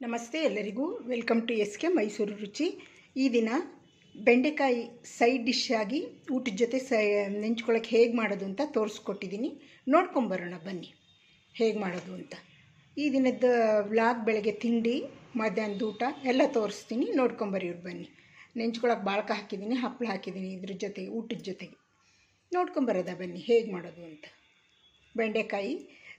ನಮಸ್ತೆ ಎಲ್ಲರಿಗೂ. Welcome to S K Mysuru Ruchi ಈ ದಿನ ಬೆಂಡೆಕಾಯಿ ಸೈಡ್ ಡಿಶ್ ಆಗಿ ಊಟದ ಜೊತೆ ಸೈ ನೆಂಚ್ಕೊಳ್ಳೋಕೆ ಹೇಗೆ ಮಾಡೋದು ಅಂತ ತೋರಿಸ್ಕೊಟ್ಟಿದ್ದೀನಿ ನೋಡ್ಕೊಂಬರೋಣ ಬನ್ನಿ. ಹೇಗೆ ಮಾಡೋದು ಅಂತ. ಈ ದಿನದ ವ್ಲಾಗ್ ಬೆಳಗ್ಗೆ ತಿಂಡಿ, ಮಧ್ಯಾಹ್ನದ ಊಟ ಎಲ್ಲ ತೋರಿಸ್ತೀನಿ. ನೋಡ್ಕೊಂಬರಿ ಇವ್ರು ಬನ್ನಿ. ನೆಂಚ್ಕೊಳಕ್ಕೆ ಬಾಳ್ಕ ಹಾಕಿದ್ದೀನಿ ಹಪ್ಪಳ ಹಾಕಿದ್ದೀನಿ ಇದ್ರ ಜೊತೆಗೆ, ಊಟದ ಜೊತೆಗೆ. ನೋಡ್ಕೊಂಬರೋದ ಬನ್ನಿ. ಹೇಗೆ ಮಾಡೋದು ಅಂತ. ಬೆಂಡೆಕಾಯಿ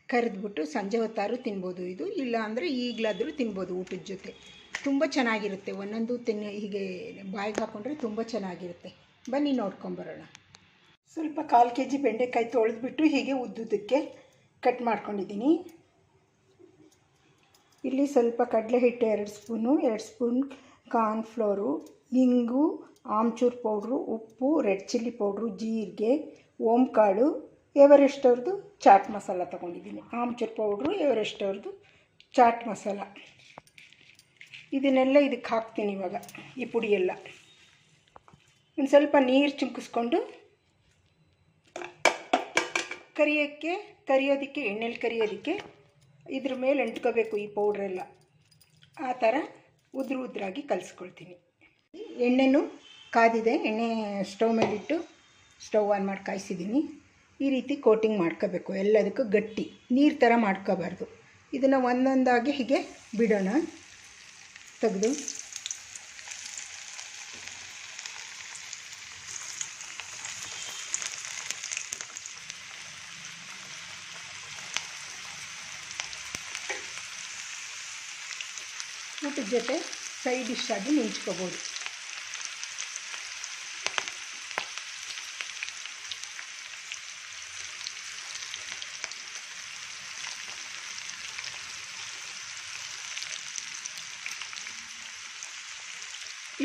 ಕರಿದ್ಬಿಟ್ಟು ಸಂಜೆ ಹೊತ್ತಾರು ತಿನ್ಬೋದು ಇದು. ಇಲ್ಲ ಅಂದರೆ ಈಗಲಾದರೂ ತಿನ್ಬೋದು ಊಟದ ಜೊತೆ. ತುಂಬ ಚೆನ್ನಾಗಿರುತ್ತೆ. ಒಂದೊಂದು ತಿನ್ನ, ಹೀಗೆ ಬಾಯಿಗೆ ಹಾಕ್ಕೊಂಡ್ರೆ ತುಂಬ ಚೆನ್ನಾಗಿರುತ್ತೆ. ಬನ್ನಿ ನೋಡ್ಕೊಂಬರೋಣ ಸ್ವಲ್ಪ ಕಾಲು ಕೆ ಜಿ ಬೆಂಡೆಕಾಯಿ ತೊಳೆದ್ಬಿಟ್ಟು ಹೀಗೆ ಉದ್ದುದಕ್ಕೆ ಕಟ್ ಮಾಡ್ಕೊಂಡಿದ್ದೀನಿ. ಇಲ್ಲಿ ಸ್ವಲ್ಪ ಕಡಲೆ ಹಿಟ್ಟು ಎರಡು ಸ್ಪೂನು, ಎರಡು ಸ್ಪೂನ್ ಕಾರ್ನ್ಫ್ಲೋರು, ಇಂಗು, ಆಮ್ಚೂರು ಪೌಡ್ರು, ಉಪ್ಪು, ರೆಡ್ ಚಿಲ್ಲಿ ಪೌಡ್ರು, ಜೀರಿಗೆ, ಓಂಕಾಳು ಎವರೆಸ್ಟ್ ಅವ್ರದ್ದು ಚಾಟ್ ಮಸಾಲ ತೊಗೊಂಡಿದ್ದೀನಿ. ಆಮ್ಚೂರ್ ಪೌಡ್ರು ಎವರೆಸ್ಟ್ ಅವ್ರದ್ದು ಚಾಟ್ ಮಸಾಲ. ಇದನ್ನೆಲ್ಲ ಇದಕ್ಕೆ ಹಾಕ್ತೀನಿ ಇವಾಗ, ಈ ಪುಡಿಯೆಲ್ಲ ಒಂದು ಸ್ವಲ್ಪ ನೀರು ಚಿಮ್ಕಿಸ್ಕೊಂಡು ಕರಿಯೋಕ್ಕೆ, ಕರಿಯೋದಕ್ಕೆ, ಎಣ್ಣೆಲಿ ಕರಿಯೋದಕ್ಕೆ ಇದ್ರ ಮೇಲೆ ಅಂಟ್ಕೋಬೇಕು ಈ ಪೌಡ್ರೆಲ್ಲ ಆ ಥರ ಉದ್ರ ಉದ್ರಾಗಿ ಕಲಿಸ್ಕೊಳ್ತೀನಿ. ಎಣ್ಣೆನೂ ಕಾದಿದೆ, ಎಣ್ಣೆ ಸ್ಟವ್ ಮೇಲಿಟ್ಟು ಸ್ಟವ್ ಆನ್ ಮಾಡಿ ಕಾಯಿಸಿದ್ದೀನಿ. ಈ ರೀತಿ ಕೋಟಿಂಗ್ ಮಾಡ್ಕೋಬೇಕು. ಎಲ್ಲದಕ್ಕೂ ಗಟ್ಟಿ, ನೀರು ಥರ ಮಾಡ್ಕೋಬಾರ್ದು. ಇದನ್ನು ಒಂದೊಂದಾಗಿ ಹೀಗೆ ಬಿಡೋಣ. ತೆಗೆದು. ಊಟದ ಜೊತೆ ಸೈಡ್ ಡಿಶ್ ಆಗಿ ನಿಂಚ್ಕೋಬೋದು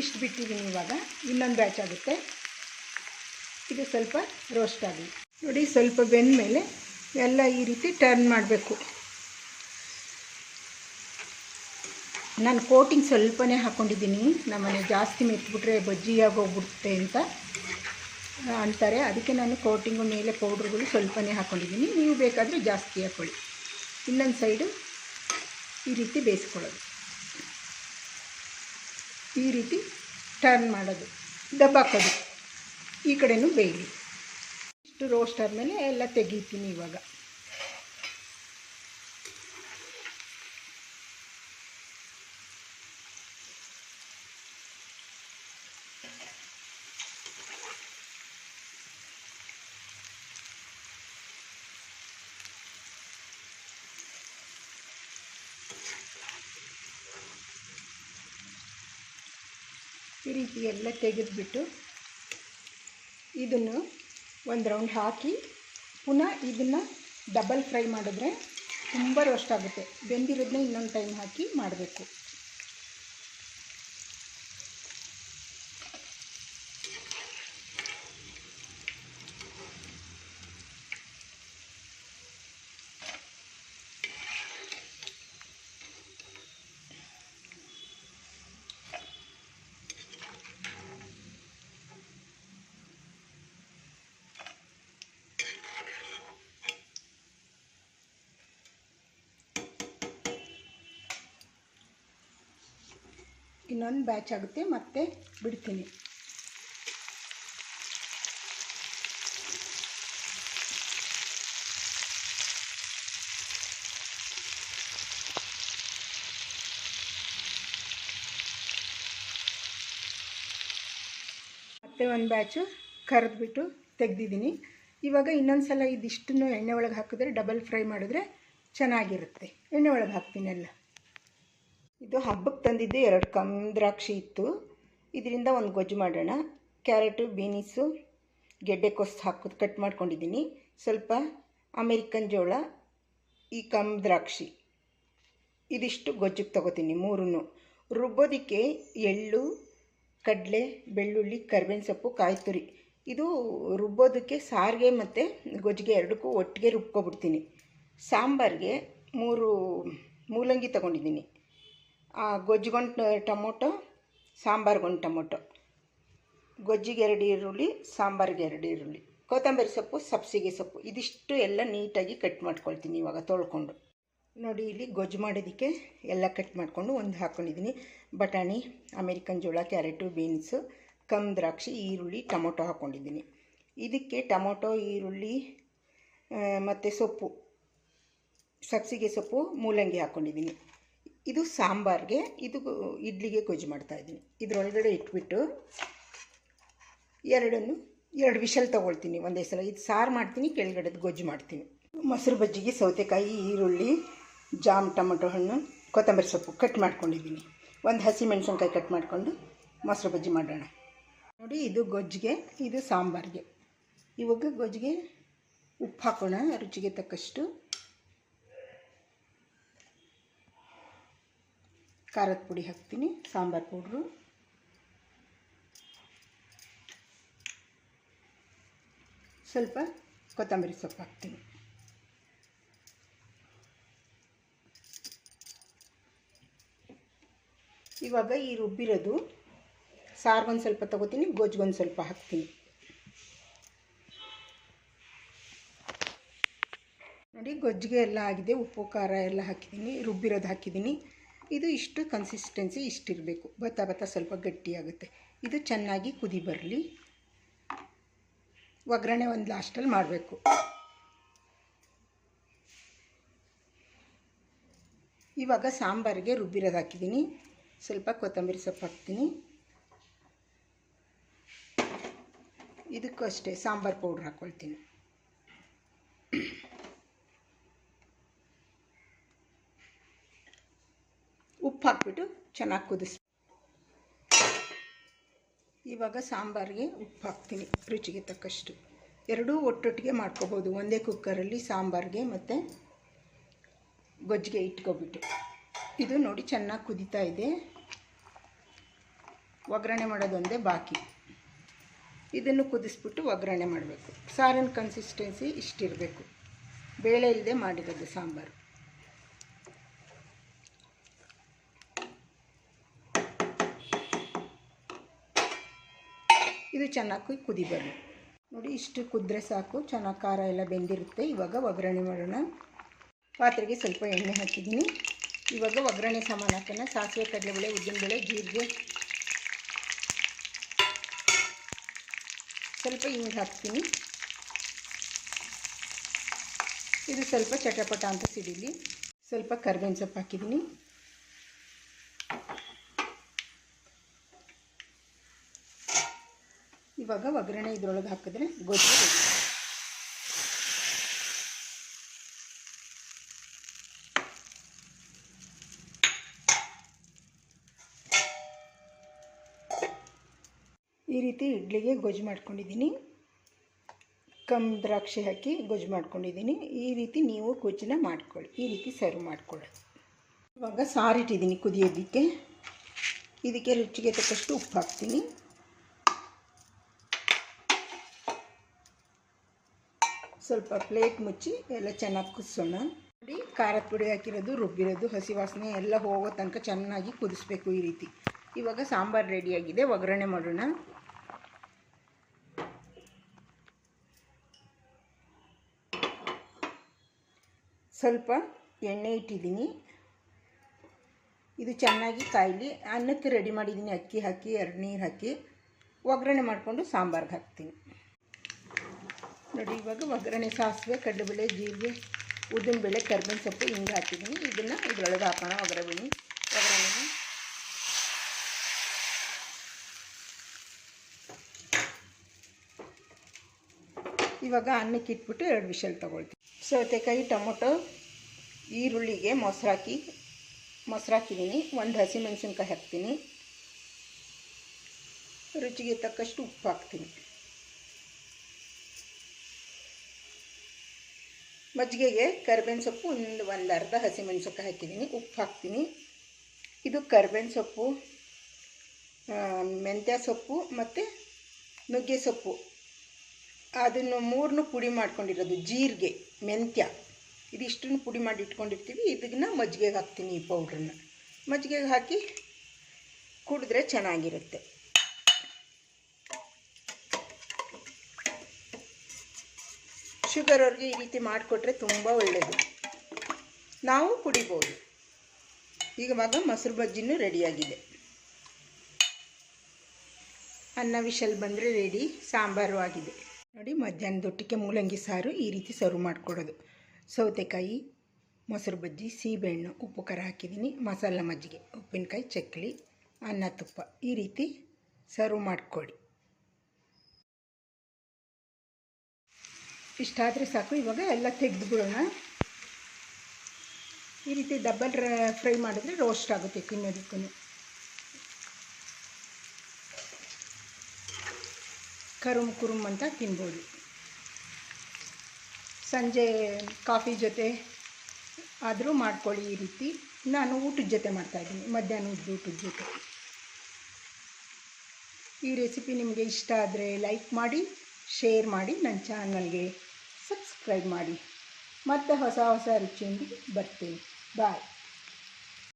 ಇಷ್ಟು ಬಿಟ್ಟಿದ್ದೀನಿ ಇವಾಗ. ಇನ್ನೊಂದು ಬ್ಯಾಚ್ ಆಗುತ್ತೆ. ಇದು ಸ್ವಲ್ಪ ರೋಸ್ಟ್ ಆಗಲಿ ನೋಡಿ, ಸ್ವಲ್ಪ ಬೆಂದ ಮೇಲೆ ಎಲ್ಲ ಈ ರೀತಿ ಟರ್ನ್ ಮಾಡಬೇಕು. ನಾನು ಕೋಟಿಂಗ್ ಸ್ವಲ್ಪನೇ ಹಾಕ್ಕೊಂಡಿದ್ದೀನಿ ನಮ್ಮನೆ ಜಾಸ್ತಿ ಮೆತ್ಬಿಟ್ರೆ ಬಜ್ಜಿಯಾಗಿ ಹೋಗ್ಬಿಡುತ್ತೆ ಅಂತ ಅಂತಾರೆ. ಅದಕ್ಕೆ ನಾನು ಕೋಟಿಂಗು ಮೇಲೆ ಪೌಡ್ರುಗಳು ಸ್ವಲ್ಪನೇ ಹಾಕ್ಕೊಂಡಿದ್ದೀನಿ ನೀವು ಬೇಕಾದರೆ ಜಾಸ್ತಿ ಹಾಕ್ಕೊಳ್ಳಿ ಇನ್ನೊಂದು ಸೈಡು ಈ ರೀತಿ ಬೇಯಿಸ್ಕೊಳ್ಳೋದು. ಈ ರೀತಿ ಟರ್ನ್ ಮಾಡೋದು ದಬ್ಬಾಕೋದು. ಈ ಕಡೆನೂ ಬೇಯಲಿ ಇಷ್ಟು ರೋಸ್ಟ್ ಆದಮೇಲೆ ಎಲ್ಲ ತೆಗಿತೀನಿ ಇವಾಗ. ಈ ರೀತಿ ಎಲ್ಲ ತೆಗೆದುಬಿಟ್ಟು ಇದನ್ನು ಒಂದು ರೌಂಡ್ ಹಾಕಿ ಪುನಃ ಇದನ್ನು ಡಬಲ್ ಫ್ರೈ ಮಾಡಿದ್ರೆ ತುಂಬ ರೋಸ್ಟ್ ಆಗುತ್ತೆ. ಬೆಂದಿರೋದನ್ನ ಇನ್ನೊಂದು ಟೈಮ್ ಹಾಕಿ ಮಾಡಬೇಕು. ಇನ್ನೊಂದು ಬ್ಯಾಚ್ ಆಗುತ್ತೆ, ಮತ್ತೆ ಬಿಡ್ತೀನಿ. ಮತ್ತೆ ಒಂದು ಬ್ಯಾಚು ಕರೆದ್ಬಿಟ್ಟು ತೆಗೆದಿದ್ದೀನಿ. ಇವಾಗ ಇನ್ನೊಂದು ಸಲ ಇದಿಷ್ಟನ್ನು ಎಣ್ಣೆ ಒಳಗೆ ಹಾಕಿದ್ರೆ ಡಬಲ್ ಫ್ರೈ ಮಾಡಿದ್ರೆ ಚೆನ್ನಾಗಿರುತ್ತೆ. ಎಣ್ಣೆ ಒಳಗೆ ಹಾಕ್ತೀನಿ ಎಲ್ಲ ಇದು ಹಬ್ಬಕ್ಕೆ ತಂದಿದ್ದು ಎರಡು ಕಮ್ ದ್ರಾಕ್ಷಿ ಇತ್ತು. ಇದರಿಂದ ಒಂದು ಗೊಜ್ಜು ಮಾಡೋಣ. ಕ್ಯಾರೆಟು, ಬೀನಿಸು, ಗೆಡ್ಡೆ ಕೊಸ್ತು ಹಾಕೋದು ಕಟ್ ಮಾಡ್ಕೊಂಡಿದ್ದೀನಿ. ಸ್ವಲ್ಪ ಅಮೇರಿಕನ್ ಜೋಳ, ಈ ಕಮ್ ದ್ರಾಕ್ಷಿ. ಇದಿಷ್ಟು ಗೊಜ್ಜಿಗೆ ತೊಗೋತೀನಿ ಮೂರೂ ರುಬ್ಬೋದಕ್ಕೆ ಎಳ್ಳು, ಕಡಲೆ, ಬೆಳ್ಳುಳ್ಳಿ, ಕರ್ಬೇವಿನ ಸೊಪ್ಪು, ಕಾಯಿ ತುರಿ. ಇದು ರುಬ್ಬೋದಕ್ಕೆ ಸಾರಿಗೆ ಮತ್ತು ಗೊಜ್ಜಿಗೆ ಎರಡಕ್ಕೂ ಒಟ್ಟಿಗೆ ರುಬ್ಕೊಬಿಡ್ತೀನಿ. ಸಾಂಬಾರಿಗೆ ಮೂರು ಮೂಲಂಗಿ ತೊಗೊಂಡಿದ್ದೀನಿ. ಗೊಜ್ಜಿಗೊಂದು ಟೊಮೊಟೊ ಸಾಂಬಾರ್ಗೊಂದು ಟೊಮೊಟೊ. ಗೊಜ್ಜಿಗೆ ಎರಡು ಈರುಳ್ಳಿ, ಸಾಂಬಾರಿಗೆ ಎರಡು ಈರುಳ್ಳಿ. ಕೊತ್ತಂಬರಿ ಸೊಪ್ಪು, ಸಬ್ಸಿಗೆ ಸೊಪ್ಪು. ಇದಿಷ್ಟು ಎಲ್ಲ ನೀಟಾಗಿ ಕಟ್ ಮಾಡ್ಕೊಳ್ತೀನಿ ಇವಾಗ ತೊಳ್ಕೊಂಡು. ನೋಡಿ, ಇಲ್ಲಿ ಗೊಜ್ಜು ಮಾಡೋದಕ್ಕೆ ಎಲ್ಲ ಕಟ್ ಮಾಡಿಕೊಂಡು ಒಂದು ಹಾಕ್ಕೊಂಡಿದ್ದೀನಿ ಬಟಾಣಿ, ಅಮೇರಿಕನ್ ಜೋಳ, ಕ್ಯಾರೆಟು, ಬೀನ್ಸು, ಕಮ್ ದ್ರಾಕ್ಷಿ, ಈರುಳ್ಳಿ, ಟೊಮೊಟೊ ಹಾಕ್ಕೊಂಡಿದ್ದೀನಿ ಇದಕ್ಕೆ ಟೊಮೊಟೊ, ಈರುಳ್ಳಿ ಮತ್ತು ಸೊಪ್ಪು, ಸಬ್ಸಿಗೆ ಸೊಪ್ಪು, ಮೂಲಂಗಿ ಹಾಕ್ಕೊಂಡಿದ್ದೀನಿ ಇದು ಸಾಂಬಾರಿಗೆ, ಇದು ಇಡ್ಲಿಗೆ ಗೊಜ್ಜು ಮಾಡ್ತಾಯಿದ್ದೀನಿ ಇದರೊಳಗಡೆ ಇಟ್ಬಿಟ್ಟು ಎರಡನ್ನು, ಎರಡು ವಿಷಲ್ ತೊಗೊಳ್ತೀನಿ ಒಂದೇ ಸಲ. ಇದು ಸಾರು ಮಾಡ್ತೀನಿ, ಕೆಳಗಡೆದು ಗೊಜ್ಜು ಮಾಡ್ತೀನಿ. ಮೊಸರು ಬಜ್ಜಿಗೆ ಸೌತೆಕಾಯಿ, ಈರುಳ್ಳಿ, ಜಾಮ್ ಟೊಮೊಟೊ ಹಣ್ಣು, ಕೊತ್ತಂಬರಿ ಸೊಪ್ಪು ಕಟ್ ಮಾಡ್ಕೊಂಡಿದ್ದೀನಿ. ಒಂದು ಹಸಿ ಮೆಣಸಿನ್ಕಾಯಿ ಕಟ್ ಮಾಡಿಕೊಂಡು ಮೊಸರು ಬಜ್ಜಿ ಮಾಡೋಣ. ನೋಡಿ, ಇದು ಗೊಜ್ಜಿಗೆ, ಇದು ಸಾಂಬಾರಿಗೆ. ಇವಾಗ ಗೊಜ್ಜಿಗೆ ಉಪ್ಪು ಹಾಕೋಣ, ರುಚಿಗೆ ತಕ್ಕಷ್ಟು. ಖಾರದ ಪುಡಿ ಹಾಕ್ತೀನಿ, ಸಾಂಬಾರು ಪೌಡ್ರು. ಸ್ವಲ್ಪ ಕೊತ್ತಂಬರಿ ಸೊಪ್ಪು ಹಾಕ್ತೀನಿ. ಇವಾಗ ಈ ರುಬ್ಬಿರೋದು ಸಾರ್ಗೊಂದು ಸ್ವಲ್ಪ ತಗೋತೀನಿ ಗೊಜ್ಜಿಗೊಂದು ಸ್ವಲ್ಪ ಹಾಕ್ತೀನಿ. ನೋಡಿ ಗೊಜ್ಜಿಗೆ ಎಲ್ಲ ಆಗಿದೆ, ಉಪ್ಪು, ಖಾರ ಎಲ್ಲ ಹಾಕಿದ್ದೀನಿ, ರುಬ್ಬಿರೋದು ಹಾಕಿದ್ದೀನಿ. ಇದು ಇಷ್ಟು ಕನ್ಸಿಸ್ಟೆನ್ಸಿ ಇಷ್ಟಿರಬೇಕು. ಬತ್ತಾ ಬತ್ತಾ ಸ್ವಲ್ಪ ಗಟ್ಟಿಯಾಗುತ್ತೆ. ಇದು ಚೆನ್ನಾಗಿ ಕುದಿ ಬರಲಿ. ಒಗ್ಗರಣೆ ಒಂದು ಲಾಸ್ಟಲ್ಲಿ ಮಾಡಬೇಕು. ಇವಾಗ ಸಾಂಬಾರಿಗೆ ರುಬ್ಬಿರೋದು ಹಾಕಿದ್ದೀನಿ. ಸ್ವಲ್ಪ ಕೊತ್ತಂಬರಿ ಸೊಪ್ಪು ಹಾಕ್ತೀನಿ. ಇದಕ್ಕೂ ಅಷ್ಟೇ ಸಾಂಬಾರು ಪೌಡ್ರ್ ಹಾಕ್ಕೊಳ್ತೀನಿ ಉಪ್ಪು ಹಾಕ್ಬಿಟ್ಟು ಚೆನ್ನಾಗಿ ಕುದಿಸ್ ಇವಾಗ ಸಾಂಬಾರಿಗೆ ಉಪ್ಪು ಹಾಕ್ತೀನಿ, ರುಚಿಗೆ ತಕ್ಕಷ್ಟು. ಎರಡೂ ಒಟ್ಟೊಟ್ಟಿಗೆ ಮಾಡ್ಕೋಬೋದು. ಒಂದೇ ಕುಕ್ಕರಲ್ಲಿ ಸಾಂಬಾರಿಗೆ ಮತ್ತು ಗೊಜ್ಜಿಗೆ ಇಟ್ಕೊಬಿಟ್ಟು. ಇದು ನೋಡಿ ಚೆನ್ನಾಗಿ ಕುದೀತಾ ಇದೆ. ಒಗ್ಗರಣೆ ಮಾಡೋದೊಂದೇ ಬಾಕಿ. ಇದನ್ನು ಕುದಿಸ್ಬಿಟ್ಟು ಒಗ್ಗರಣೆ ಮಾಡಬೇಕು. ಸಾರಿನ ಕನ್ಸಿಸ್ಟೆನ್ಸಿ ಇಷ್ಟಿರಬೇಕು. ಬೇಳೆ ಇಲ್ಲದೆ ಮಾಡಿರೋದು ಸಾಂಬಾರು. ಇದು ಚೆನ್ನಾಗಿ ಕುದಿಬಾರ್ದು ನೋಡಿ, ಇಷ್ಟು ಕುದ್ರೆ ಸಾಕು. ಚೆನ್ನಾಗಿ ಖಾರ ಎಲ್ಲ ಬೆಂದಿರುತ್ತೆ. ಇವಾಗ ಒಗ್ಗರಣೆ ಮಾಡೋಣ. ಪಾತ್ರೆಗೆ ಸ್ವಲ್ಪ ಎಣ್ಣೆ ಹಾಕಿದ್ದೀನಿ. ಇವಾಗ ಒಗ್ಗರಣೆ ಸಾಮಾನು ಹಾಕೋಣ ಸಾಸಿವೆ ಕಡಲೆಬೇಳೆ, ಉದ್ದಿನಬೇಳೆ, ಜೀರಿಗೆ. ಸ್ವಲ್ಪ ಹಿಂಗೆ ಹಾಕ್ತೀನಿ. ಇದು ಸ್ವಲ್ಪ ಚಟಪಟ ಅಂತ ಸಿಡಿಲಿ. ಸ್ವಲ್ಪ ಕರ್ಬೇವಿನ ಸೊಪ್ಪು ಹಾಕಿದ್ದೀನಿ. ಇವಾಗ ಒಗ್ಗರಣೆ ಇದ್ರೊಳಗೆ ಹಾಕಿದ್ರೆ ಗೊಜ್ಜು. ಈ ರೀತಿ ಇಡ್ಲಿಗೆ ಗೊಜ್ಜು ಮಾಡ್ಕೊಂಡಿದ್ದೀನಿ. ಕಮ್ ದ್ರಾಕ್ಷಿ ಹಾಕಿ ಗೊಜ್ಜು ಮಾಡ್ಕೊಂಡಿದ್ದೀನಿ. ಈ ರೀತಿ ನೀವು ಗೊಜ್ಜನ್ನ ಮಾಡ್ಕೊಳ್ಳಿ. ಈ ರೀತಿ ಸರ್ವ್ ಮಾಡ್ಕೊಳ್ಳಿ. ಇವಾಗ ಸಾರಿಟ್ಟಿದ್ದೀನಿ ಕುದಿಯೋದಕ್ಕೆ. ಇದಕ್ಕೆ ರುಚಿಗೆ ತಕ್ಕಷ್ಟು ಉಪ್ಪು ಹಾಕ್ತೀನಿ. ಸ್ವಲ್ಪ ಪ್ಲೇಟ್ ಮುಚ್ಚಿ ಎಲ್ಲ ಚೆನ್ನಾಗಿ ಕುದಿಸೋಣ. ನೋಡಿ, ಖಾರದ ಪುಡಿ ಹಾಕಿರೋದು, ರುಬ್ಬಿರೋದು, ಹಸಿ ವಾಸನೆ ಎಲ್ಲ ಹೋಗೋ ತನಕ ಚೆನ್ನಾಗಿ ಕುದಿಸ್ಬೇಕು ಈ ರೀತಿ. ಇವಾಗ ಸಾಂಬಾರು ರೆಡಿಯಾಗಿದೆ ಒಗ್ಗರಣೆ ಮಾಡೋಣ. ಸ್ವಲ್ಪ ಎಣ್ಣೆ ಇಟ್ಟಿದ್ದೀನಿ. ಇದು ಚೆನ್ನಾಗಿ ಕಾಯಲಿ, ಅನ್ನಕ್ಕೆ ರೆಡಿ ಮಾಡಿದ್ದೀನಿ, ಅಕ್ಕಿ ಹಾಕಿ, ಎರಡು ನೀರು ಹಾಕಿ. ಒಗ್ಗರಣೆ ಮಾಡಿಕೊಂಡು ಸಾಂಬಾರ್ಗೆ ಹಾಕ್ತೀನಿ. ನೋಡಿ, ಇವಾಗ ಒಗ್ಗರಣೆ ಸಾಸಿವೆ, ಕಡಲೆಬೇಳೆ, ಜೀರಿಗೆ ಉದ್ದಿನಬೇಳೆ ಕರ್ಬೇವಿನ ಸೊಪ್ಪು ಹಿಂಗೆ ಹಾಕಿದ್ದೀನಿ. ಇದನ್ನು ಇದ್ರೊಳಗೆ ಹಾಕೋಣ ಒಗ್ಗರಣೆ ಒಗ್ಗರಣೆ ಇವಾಗ ಅನ್ನಕ್ಕೆ ಇಟ್ಬಿಟ್ಟು ಎರಡು ವಿಷಲ್ ತೊಗೊಳ್ತೀನಿ. ಸೌತೆಕಾಯಿ, ಟೊಮೊಟೊ, ಈರುಳ್ಳಿಗೆ ಮೊಸರು ಹಾಕಿ ಮೊಸರು ಹಾಕಿದ್ದೀನಿ ಒಂದು ಹಸಿಮೆಣಸಿನ್ಕಾಯಿ ಹಾಕ್ತೀನಿ. ರುಚಿಗೆ ತಕ್ಕಷ್ಟು ಉಪ್ಪು ಹಾಕ್ತೀನಿ. ಮಜ್ಜಿಗೆಗೆ ಕರ್ಬೇವಿನ ಸೊಪ್ಪು ಒಂದು ಒಂದು ಅರ್ಧ ಹಸಿಮೆಣಸಿನ್ಕಾಯಿ ಹಾಕಿದ್ದೀನಿ. ಉಪ್ಪು ಹಾಕ್ತೀನಿ. ಇದು ಕರ್ಬೇವಿನ ಸೊಪ್ಪು ಮೆಂತ್ಯ ಸೊಪ್ಪು ಮತ್ತು ನುಗ್ಗೆ ಸೊಪ್ಪು. ಅದನ್ನು ಮೂರನ್ನು ಪುಡಿ ಮಾಡ್ಕೊಂಡಿರೋದು ಜೀರಿಗೆ, ಮೆಂತ್ಯ. ಇದಿಷ್ಟನ್ನು ಪುಡಿ ಮಾಡಿ ಇಟ್ಕೊಂಡಿರ್ತೀವಿ. ಇದನ್ನ ಮಜ್ಜಿಗೆಗೆ ಹಾಕ್ತೀನಿ ಈ ಪೌಡ್ರನ್ನ ಮಜ್ಜಿಗೆಗೆ ಹಾಕಿ ಕುಡಿದ್ರೆ ಚೆನ್ನಾಗಿರುತ್ತೆ. ಶುಗರ್ ಅವ್ರಿಗೆ ಈ ರೀತಿ ಮಾಡಿಕೊಟ್ರೆ ತುಂಬ ಒಳ್ಳೆಯದು ನಾವು ಕುಡಿಬೋದು. ಈಗ ಮಗ ಮೊಸರು ಬಜ್ಜಿನೂ ರೆಡಿಯಾಗಿದೆ. ಅನ್ನ ವಿಷಲ್ ಬಂದರೆ ರೆಡಿ, ಸಾಂಬಾರು ಆಗಿದೆ. ನೋಡಿ ಮಧ್ಯಾಹ್ನದೊಟ್ಟಿಗೆ ಮೂಲಂಗಿ ಸಾರು ಈ ರೀತಿ ಸರ್ವ್ ಮಾಡಿಕೊಡೋದು. ಸೌತೆಕಾಯಿ, ಮೊಸರು ಬಜ್ಜಿ, ಸೀಬೆಹಣ್ಣು, ಉಪ್ಪು ಖಾರ ಹಾಕಿದ್ದೀನಿ. ಮಸಾಲ ಮಜ್ಜಿಗೆ, ಉಪ್ಪಿನಕಾಯಿ ಚಕ್ಕಲಿ ಅನ್ನ ತುಪ್ಪ ಈ ರೀತಿ ಸರ್ವ್ ಮಾಡಿಕೊಡಿ. ಇಷ್ಟಾದರೆ ಸಾಕು. ಇವಾಗ ಎಲ್ಲ ತೆಗೆದು ಬಿಡೋಣ ಈ ರೀತಿ ಡಬಲ್ ಫ್ರೈ ಮಾಡಿದ್ರೆ ರೋಸ್ಟ್ ಆಗುತ್ತೆ ತಿನ್ನೋದಕ್ಕೂ. ಕರುಮ್ ಕುರುಮ್ ಅಂತ ತಿನ್ಬೋದು. ಸಂಜೆ ಕಾಫಿ ಜೊತೆ ಆದರೂ ಮಾಡ್ಕೊಳ್ಳಿ ಈ ರೀತಿ. ನಾನು ಊಟದ ಜೊತೆ ಮಾಡ್ತಾಯಿದ್ದೀನಿ ಮಧ್ಯಾಹ್ನದ ಊಟದ ಜೊತೆ. ಈ ರೆಸಿಪಿ ನಿಮಗೆ ಇಷ್ಟ ಆದರೆ ಲೈಕ್ ಮಾಡಿ ಶೇರ್ ಮಾಡಿ ನನ್ನ ಚಾನಲ್ಗೆ ಸಬ್ಸ್ಕ್ರೈಬ್ ಮಾಡಿ. ಮತ್ತೆ ಹೊಸ ಹೊಸ ರುಚಿಯೊಂದಿಗೆ ಬರ್ತೀನಿ. ಬಾಯ್